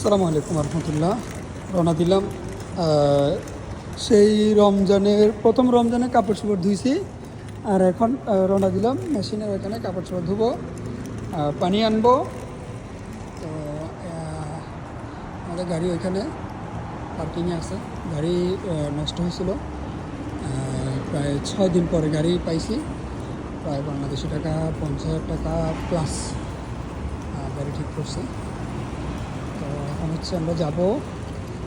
আসসালামু আলাইকুম রহমতুল্লাহ রওনা দিলাম সেই রমজানের, প্রথম রমজানে কাপড় চোপড় ধুইছি, আর এখন রওনা দিলাম মেশিনের ওখানে কাপড় চোপড় ধুবো পানি আনব, তো আমাদের গাড়ি ওইখানে, পার্কিংয়ে আছে। গাড়ি নষ্ট হয়েছিল। প্রায় ছয় দিন পরে গাড়ি পাইছি, প্রায় বাংলাদেশি টাকা, পঞ্চাশ টাকা প্লাস গাড়ি ঠিক করছে। এখন হচ্ছে আমরা যাব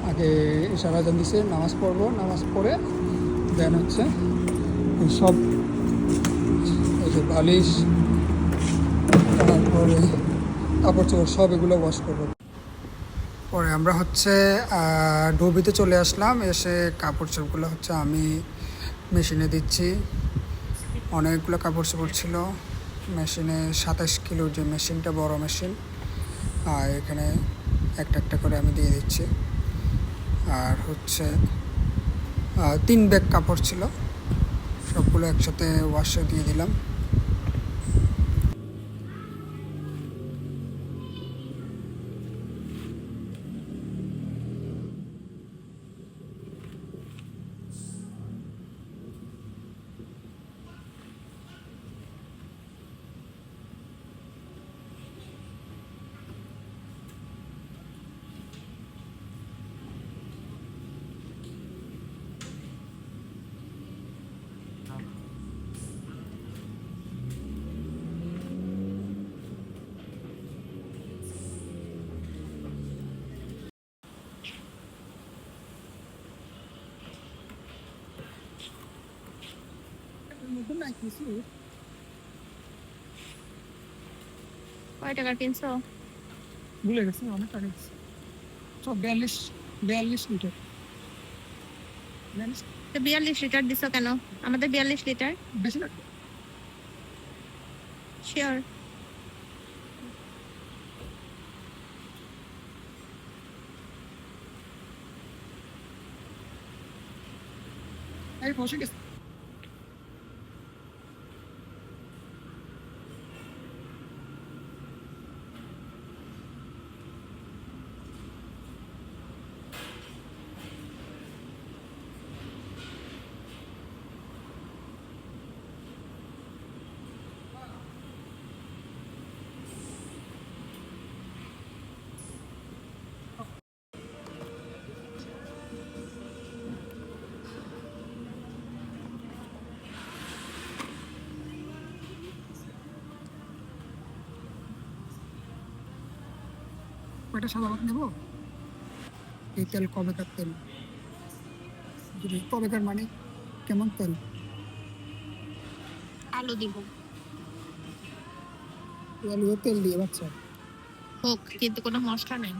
আগে ইশারা জান দিছে নামাজ পড়ব, নামাজ পড়ে দেন হচ্ছে সব এই যে বালিশ, তারপরে কাপড় চোপড় সব এগুলো ওয়াশ করব। পরে আমরা হচ্ছে ডুবিতে চলে আসলাম, এসে কাপড় চোপড়গুলো হচ্ছে আমি মেশিনে দিচ্ছি। অনেকগুলো কাপড় চোপড় ছিল, মেশিনে সাতাশ কিলোর যে মেশিনটা বড় মেশিন, আর এখানে একটা একটা করে আমি দিয়ে দিচ্ছি। আর হচ্ছে তিন ব্যাগ কাপড় ছিল। সবগুলো একসাথে ওয়াশে দিয়ে দিলাম। কয় টাকার কিনছো? ভুলে গেছি অনেক টাকা সব বিয়াল্লিশ বিয়াল্লিশ লিটার। তো বিয়াল্লিশ লিটার দিছো কেন? আমাদের বিয়াল্লিশ লিটার। বেশি লাগবে শিওর এই বসে গেছে। কয়টা সাদা ভাত নেব? এই তেল কবেকার তেল? কবেকার মানে কেমন তেল? আলু দিব। তেল দিয়ে বাচ্চা হোক কিন্তু কোনো মশলা নেই।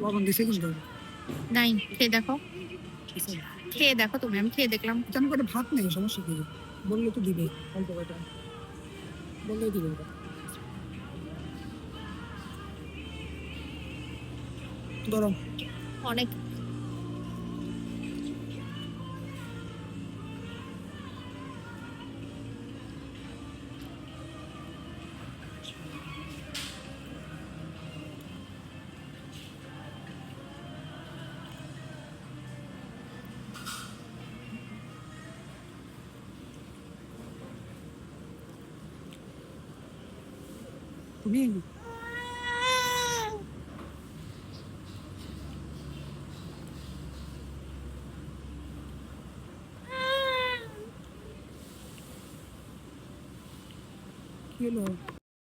লবণ দিছে কিন্তু? নাই খেয়ে দেখো। খেয়ে দেখো তুমি আমি খেয়ে দেখলাম। কেন কটা ভাত নেই সমস্যা কি? বললে তো দিবে অল্প কয়টা। দিবে ওটা। গরম। অনেক তুমি কি হলো